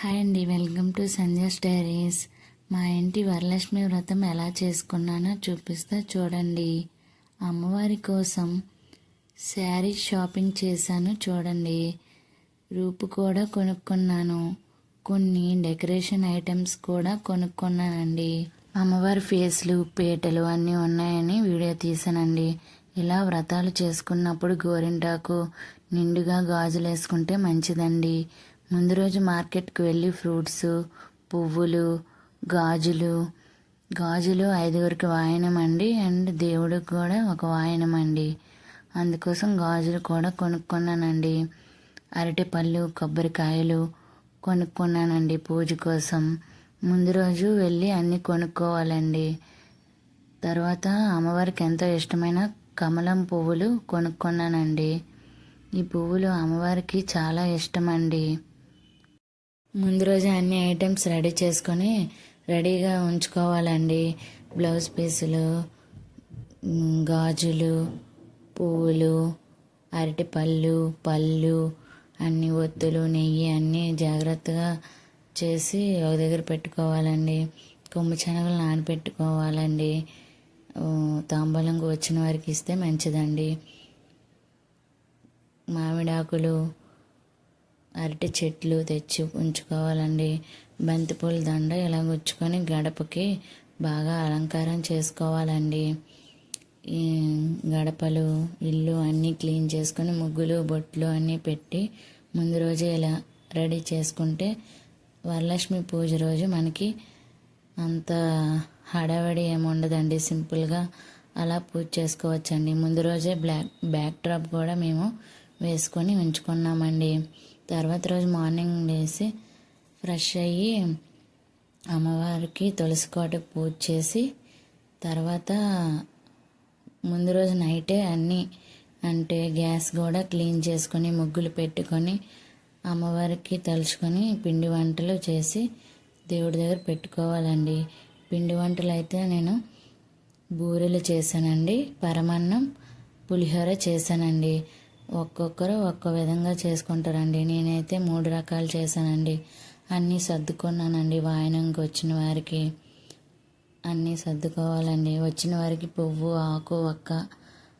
Hi అండి welcome to Sandhya's diaries. మా ఇంటి వరలక్ష్మి వ్రతం ఎలా చేసుకున్నానో చూపిస్తా చూడండి. అమ్మవారి కోసం శారీ షాపింగ్ చేశాను చూడండి. రూపు కూడా కొనుక్కున్నాను. కొన్ని డెకరేషన్ ఐటమ్స్ కూడా కొనుక్కున్నానండి. అమ్మవారి ఫేస్లు పీటలు అన్నీ ఉన్నాయని వీడియో తీసానండి ఇలా వ్రతాలు చేసుకున్నప్పుడు గోరింటాకు నిండుగా గాజులు వేసుకుంటే మంచిదండి. ముందు రోజు మార్కెట్కి వెళ్ళి ఫ్రూట్స్ పువ్వులు గాజులు గాజులు ఐదుగురికి వాయనం అండి అండ్ దేవుడికి కూడా ఒక వాయనం అండి అందుకోసం గాజులు కూడా కొనుక్కున్నానండి. అరటిపళ్ళు కొబ్బరికాయలు కొనుక్కున్నానండి పూజ కోసం. ముందు రోజు వెళ్ళి అన్నీ కొనుక్కోవాలండి. తర్వాత అమ్మవారికి ఎంతో ఇష్టమైన కమలం పువ్వులు కొనుక్కున్నానండి. ఈ పువ్వులు అమ్మవారికి చాలా ఇష్టమండి. ముందు రోజు అన్ని ఐటమ్స్ రెడీ చేసుకొని రెడీగా ఉంచుకోవాలండి. బ్లౌజ్ పీసులు గాజులు పువ్వులు అరటిపళ్ళు పళ్ళు అన్ని ఒత్తులు నెయ్యి అన్నీ జాగ్రత్తగా చేసి ఒక దగ్గర పెట్టుకోవాలండి. కొమ్ము శనగలు నానబెట్టుకోవాలండి ఆ, వచ్చిన వారికి ఇస్తే మంచిదండి. మామిడాకులు అరటి చెట్లు తెచ్చి ఉంచుకోవాలండి. బంతిపూల దండ ఇలా గుచ్చుకొని గడపకి బాగా అలంకారం చేసుకోవాలండి. గడపలు ఇల్లు అన్నీ క్లీన్ చేసుకొని ముగ్గులు బొట్లు అన్నీ పెట్టి ముందు రోజే ఇలా రెడీ చేసుకుంటే వరలక్ష్మి పూజ రోజు మనకి అంత హడావడి ఏముండదండి సింపుల్గా అలా పూజ చేసుకోవచ్చండి. ముందు రోజే బ్లాక్ బ్యాక్ డ్రాప్ కూడా మేము వేసుకొని ఉంచుకున్నామండి. తర్వాత రోజు మార్నింగ్ లేసి ఫ్రెష్ అయ్యి అమ్మవారికి తులసి కోటకు పూజ చేసి తర్వాత ముందు రోజు నైటే అన్నీ అంటే గ్యాస్ కూడా క్లీన్ చేసుకొని ముగ్గులు పెట్టుకొని అమ్మవారికి తలుచుకొని పిండి వంటలు చేసి దేవుడి దగ్గర పెట్టుకోవాలండి. పిండి వంటలు అయితే నేను బూరెలు చేశానండి పరమాన్నం పులిహోర చేశానండి. ఒక్కొక్కరు ఒక్కో విధంగా చేసుకుంటారండి. నేనైతే మూడు రకాలు చేశానండి. అన్నీ సర్దుకున్నానండి వాయనంకి వచ్చిన వారికి. అన్నీ సర్దుకోవాలండి. వచ్చిన వారికి పువ్వు ఆకు ఒక్క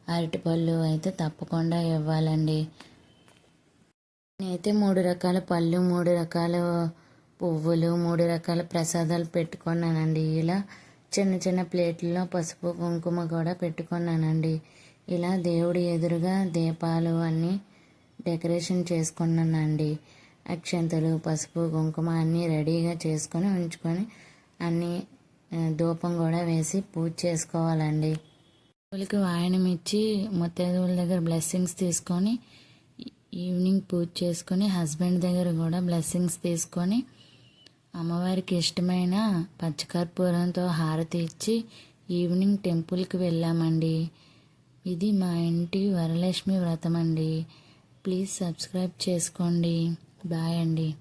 అరటిపళ్ళు అయితే తప్పకుండా ఇవ్వాలండి. నేనైతే మూడు రకాల పళ్ళు మూడు రకాల పువ్వులు మూడు రకాల ప్రసాదాలు పెట్టుకున్నానండి. ఇలా చిన్న చిన్న ప్లేట్లలో పసుపు కుంకుమ కూడా పెట్టుకున్నానండి. ఇలా దేవుడి ఎదురుగా దీపాలు అన్నీ డెకరేషన్ చేసుకున్నానండి. అక్షంతలు పసుపు కుంకుమ అన్నీ రెడీగా చేసుకొని ఉంచుకొని అన్నీ ధూపం కూడా వేసి పూజ చేసుకోవాలండి. పూలకి వాయనం ఇచ్చి ముత్తైదువుల దగ్గర బ్లెస్సింగ్స్ తీసుకొని ఈవినింగ్ పూజ చేసుకొని హస్బెండ్ దగ్గర కూడా బ్లెస్సింగ్స్ తీసుకొని అమ్మవారికి ఇష్టమైన పచ్చకర్పూరంతో హారతి ఇచ్చి ఈవినింగ్ టెంపుల్కి వెళ్ళామండి. ఇది మా ఇంటి వరలక్ష్మి వ్రతం అండి. ప్లీజ్ సబ్స్క్రైబ్ చేసుకోండి. బాయ్ అండి.